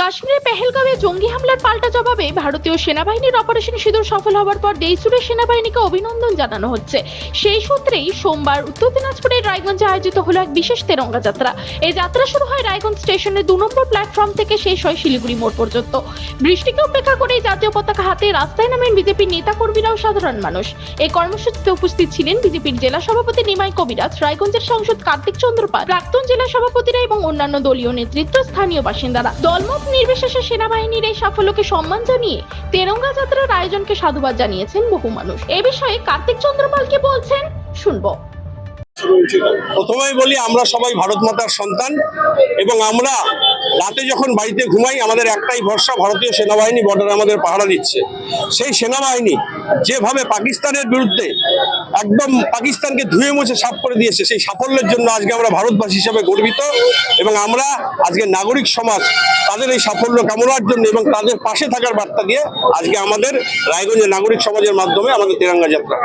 কাশ্মীরের পেহেলগাঁওয়ে জঙ্গি হামলার পাল্টা জবাবে ভারতীয় সেনাবাহিনীর অপারেশন সিঁদুর সফল হওয়ার পর দেশজুড়ে সেনাবাহিনীকে অভিনন্দন জানানো হচ্ছে। সেই সূত্রেই সোমবার উত্তর দিনাজপুরের রায়গঞ্জে আয়োজিত হলো এক বিশেষ তেরঙ্গা যাত্রা। এই যাত্রা শুরু হয় রায়গঞ্জ স্টেশনের দু নম্বর প্ল্যাটফর্ম থেকে শেষ হয় শিলিগুড়ি মোড় পর্যন্ত। বৃষ্টিকে উপেক্ষা করে জাতীয় পতাকা হাতে রাস্তায় নামেন বিজেপির নেতা কর্মীরাও সাধারণ মানুষ। এই কর্মসূচিতে উপস্থিত ছিলেন বিজেপির জেলা সভাপতি নিমাই কবিরাজ, রায়গঞ্জের সাংসদ কার্তিক চন্দ্র পাল, প্রাক্তন জেলা সভাপতিরা এবং অন্যান্য দলীয় নেতৃত্ব, স্থানীয় বাসিন্দারা। দলমত নির্বিশেষে সেনাবাহিনীর এই সাফল্যকে সম্মান জানিয়ে তেরঙ্গা যাত্রার আয়োজনকে সাধুবাদ জানিয়েছেন বহু মানুষ। এ বিষয়ে কার্তিক চন্দ্রপাল কি বলছেন, শুনব। প্রথমেই বলি, আমরা সবাই ভারত মাতার সন্তান এবং আমরা রাতে যখন বাড়িতে ঘুমাই, আমাদের একটাই ভরসা, ভারতীয় সেনাবাহিনী বর্ডারে আমাদের পাহারা দিচ্ছে। সেই সেনাবাহিনী যেভাবে পাকিস্তানের বিরুদ্ধে একদম পাকিস্তানকে ধুয়ে মুছে সাফ করে দিয়েছে, সেই সাফল্যের জন্য আজকে আমরা ভারতবাসী হিসেবে গর্বিত এবং আমরা আজকে নাগরিক সমাজ তাদের এই সাফল্য কামনার জন্য এবং তাদের পাশে থাকার বার্তা দিয়ে আজকে আমাদের রায়গঞ্জের নাগরিক সমাজের মাধ্যমে আমাদের তিরঙ্গা যাত্রা।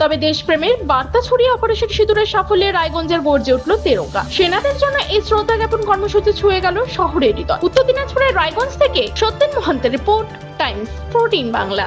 তবে দেশপ্রেমের বার্তা ছড়িয়ে অপারেশন সিঁদুরের সাফল্যে রায়গঞ্জের গর্জে উঠল তেরঙ্গা। সেনাদের জন্য এই শ্রদ্ধা জ্ঞাপন কর্মসূচি ছুঁয়ে গেল শহরের হৃদয়। উত্তর দিনাজপুরের রায়গঞ্জ থেকে সত্যেন মহন্তের রিপোর্ট, টাইমস, প্রোটিন বাংলা।